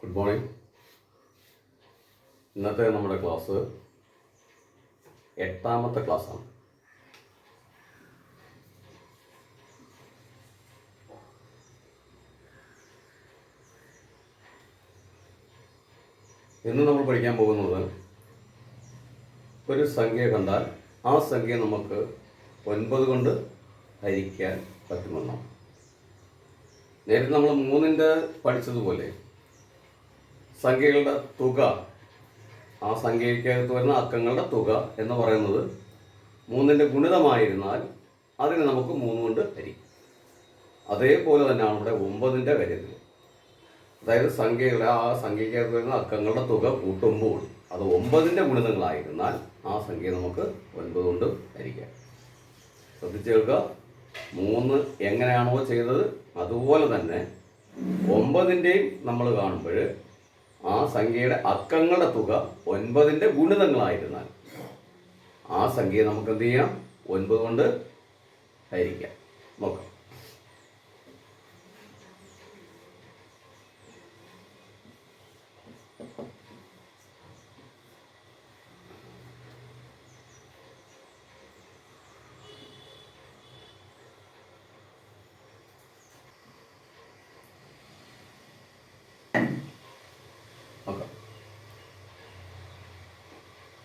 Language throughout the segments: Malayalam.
ഗുഡ് മോർണിംഗ് ഇന്നത്തെ നമ്മുടെ ക്ലാസ് എട്ടാമത്തെ ക്ലാസ്സാണ്. ഇന്ന് നമ്മൾ പഠിക്കാൻ പോകുന്നത് ഒരു സംഖ്യ കണ്ടാൽ ആ സംഖ്യ നമുക്ക് ഒൻപത് കൊണ്ട് ഹരിക്കാൻ പറ്റുമെന്നാണ്. നേരത്തെ നമ്മൾ മൂന്നിന്റെ പഠിച്ചതുപോലെ സംഖ്യകളുടെ തുക. ആ സംഖ്യയ്ക്കകത്ത് വരുന്ന അക്കങ്ങളുടെ തുക എന്ന് പറയുന്നത് മൂന്നിന്റെ ഗുണിതമായിരുന്നാൽ അതിനെ നമുക്ക് മൂന്ന് കൊണ്ട് ഹരിക്കും. അതേപോലെ തന്നെയാണ് ഇവിടെ ഒമ്പതിന്റെ കാര്യത്തിൽ അതായത് സംഖ്യകളെ ആ സംഖ്യയ്ക്കകത്ത് വരുന്ന അക്കങ്ങളുടെ തുക കൂട്ടുമ്പോൾ അത് ഒമ്പതിന്റെ ഗുണിതങ്ങളായിരുന്നാൽ ആ സംഖ്യ നമുക്ക് ഒൻപത് കൊണ്ട് ഹരിക്കാം. ശ്രദ്ധിച്ചു കേൾക്കുക. മൂന്ന് എങ്ങനെയാണോ ചെയ്തത്? അതുപോലെ തന്നെ ഒമ്പതിന്റെയും നമ്മൾ കാണുമ്പോൾ ആ സംഖ്യയുടെ അക്കങ്ങളുടെ തുക ഒൻപതിന്റെ ഗുണിതങ്ങളായിരുന്നാൽ ആ സംഖ്യയെ നമുക്ക് എന്ത് ചെയ്യാം? ഒൻപത് കൊണ്ട് ഹരിക്കാം. നോക്കാം.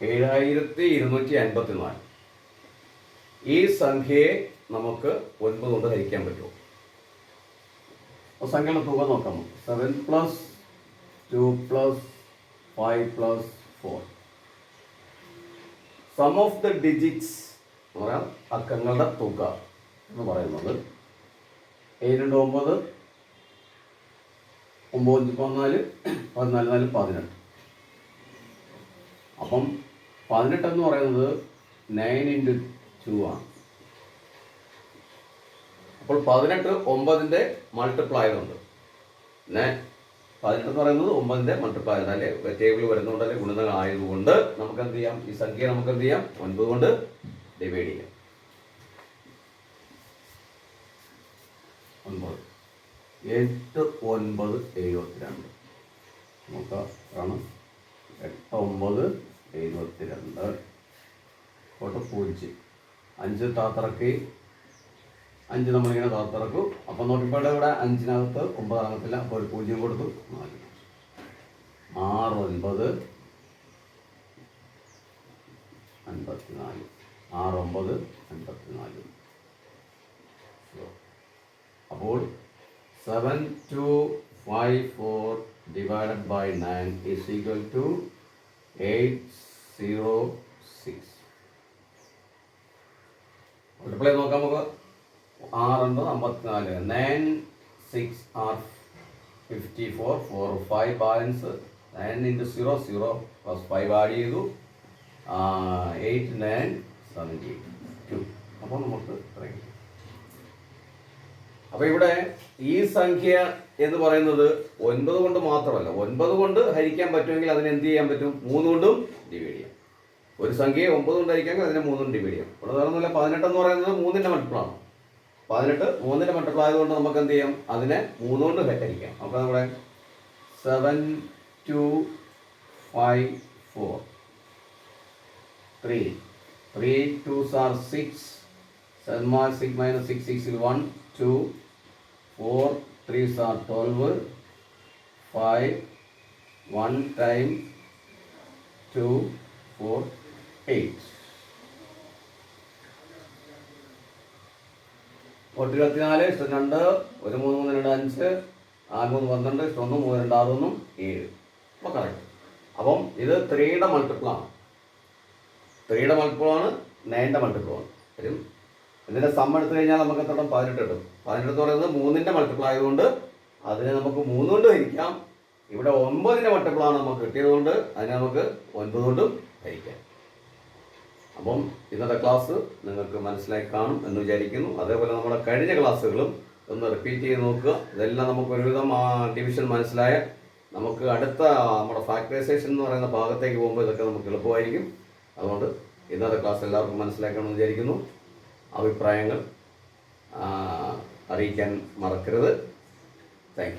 ഏഴായിരത്തി ഇരുന്നൂറ്റി അൻപത്തി നാല് ഈ സംഖ്യയെ നമുക്ക് ഒൻപത് കൊണ്ട് ഹരിക്കാൻ പറ്റുമോ? അപ്പോൾ സംഖ്യയുടെ തുക നോക്കാം. Seven plus two plus five plus four. Sum of the digits എന്ന് പറയാം അക്കങ്ങളുടെ തുക എന്ന് പറയുന്നത്. ഏഴ് ഒമ്പത് ഒമ്പത് പതിനാല് പതിനാല് നാല് പതിനെട്ട്. അപ്പം പതിനെട്ടെന്ന് പറയുന്നത് നയൻ ഇന്റു ടു ആണ്. അപ്പോൾ പതിനെട്ട് ഒമ്പതിന്റെ മൾട്ടിപ്ലായർ ഉണ്ട്. പതിനെട്ട് എന്ന് പറയുന്നത് ഒമ്പതിന്റെ മൾട്ടിപ്ലൈ അല്ലേ? ടേബിൾ വരുന്നതുകൊണ്ട് അല്ലെ ഗുണിതങ്ങളായതുകൊണ്ട് നമുക്ക് എന്ത് ചെയ്യാം? ഈ സംഖ്യ നമുക്ക് എന്ത് ചെയ്യാം? ഒൻപത് കൊണ്ട് ഡിവൈഡ് ചെയ്യാം. ഒൻപത്. എട്ട് ഒൻപത് എഴുപത്തിരണ്ട്. ആണ് എട്ട് ഒമ്പത് എഴുപത്തിരണ്ട്. കോട്ട് പൂജ്യം അഞ്ച് താത്തറക്ക് അഞ്ച് നമ്മളിങ്ങനെ താത്തറക്കും. അപ്പം നോക്കിയപ്പോൾ ഇവിടെ അഞ്ചിനകത്ത് ഒമ്പതാകത്തില്ല അപ്പോൾ ഒരു പൂജ്യം കൊടുത്തു. നാല്. ആറ് ഒൻപത്. അൻപത്തിനാല്. ആറ് ഒമ്പത് അൻപത്തിനാല്. അപ്പോൾ seven two five four divided by nine is equal to eight zero six. Multiply നോക്കാം നമുക്ക്. ആറുണ്ട് അമ്പത്തിനാല്. Nine six are fifty four four five balance nine into zero zero plus five add ചെയ്തു. എയ്റ്റ് നയൻ സെവന്റി ടു അപ്പോൾ നമുക്ക് ഇത്രയും. അപ്പൊ ഇവിടെ ഈ സംഖ്യ എന്ന് പറയുന്നത് ഒൻപത് കൊണ്ട് മാത്രമല്ല ഒൻപത് കൊണ്ട് ഹരിക്കാൻ പറ്റുമെങ്കിൽ അതിനെ എന്ത് ചെയ്യാൻ പറ്റും? മൂന്ന് കൊണ്ടും ഡിവൈഡ് ചെയ്യാം. ഒരു സംഖ്യയെ ഒമ്പത് കൊണ്ട് ഹരിക്കാമെങ്കിൽ അതിനെ മൂന്ന് ഡിവൈഡ് ചെയ്യാം. ഇവിടെ വേറൊന്നുമില്ല പതിനെട്ട് എന്ന് പറയുന്നത് മൂന്നിന്റെ മൾട്ടിപ്പിളാണ് പതിനെട്ട് മൂന്നിന്റെ മൾട്ടിപ്പിൾ ആയതുകൊണ്ട് നമുക്ക് എന്ത് ചെയ്യാം? അതിനെ മൂന്ന് കൊണ്ട് ഹരിക്കാം. അപ്പൊ നമ്മുടെ seven two five four three three two are six seven mark six minus six സിക്സിൽ one two four threes are twelve five one time two four eight ഒട്ട് ഇരുപത്തിനാല് ഇഷ്ടം രണ്ട് ഒരു മൂന്ന് മൂന്ന് രണ്ട് അഞ്ച് നാല് മൂന്ന് പന്ത്രണ്ട് ഇഷ്ടം ഒന്ന് മൂന്ന് രണ്ട് ആറ് ഒന്നും ഏഴ്. അപ്പോൾ കറക്റ്റ് അപ്പം ഇത് ത്രീയുടെ മൾട്ടിപ്പിളാണ് ത്രീയുടെ നയന്റെ വരും. ഇതിന്റെ സം എടുത്തു കഴിഞ്ഞാൽ നമുക്ക് എത്ര പതിനെട്ട് കിട്ടും. പതിനെട്ട് എന്ന് പറയുന്നത് മൂന്നിന്റെ മൾട്ടിപ്പിൾ ആയതുകൊണ്ട് അതിനെ നമുക്ക് മൂന്ന് കൊണ്ട് ഹരിക്കാം. ഇവിടെ ഒമ്പതിന്റെ മൾട്ടിപ്പിളാണ് നമുക്ക് കിട്ടിയതുകൊണ്ട് അതിനെ നമുക്ക് ഒൻപത് കൊണ്ടും ഹരിക്കാം. അപ്പം ഇന്നത്തെ ക്ലാസ് നിങ്ങൾക്ക് മനസ്സിലായി കാണും എന്ന് വിചാരിക്കുന്നു. അതേപോലെ നമ്മുടെ കഴിഞ്ഞ ക്ലാസ്സുകളും ഒന്ന് റിപ്പീറ്റ് ചെയ്ത് നോക്കുക. ഇതെല്ലാം നമുക്ക് ഒരുവിധം ആ ഡിവിഷൻ മനസ്സിലായ നമുക്ക് അടുത്ത നമ്മുടെ ഫാക്ടറൈസേഷൻ എന്ന് പറയുന്ന ഭാഗത്തേക്ക് പോകുമ്പോൾ ഇതൊക്കെ നമുക്ക് എളുപ്പമായിരിക്കും. അതുകൊണ്ട് ഇന്നത്തെ ക്ലാസ് എല്ലാവർക്കും മനസ്സിലാക്കണമെന്ന് വിചാരിക്കുന്നു. അഭിപ്രായങ്ങൾ അറിയിക്കാൻ മറക്കരുത്. താങ്ക്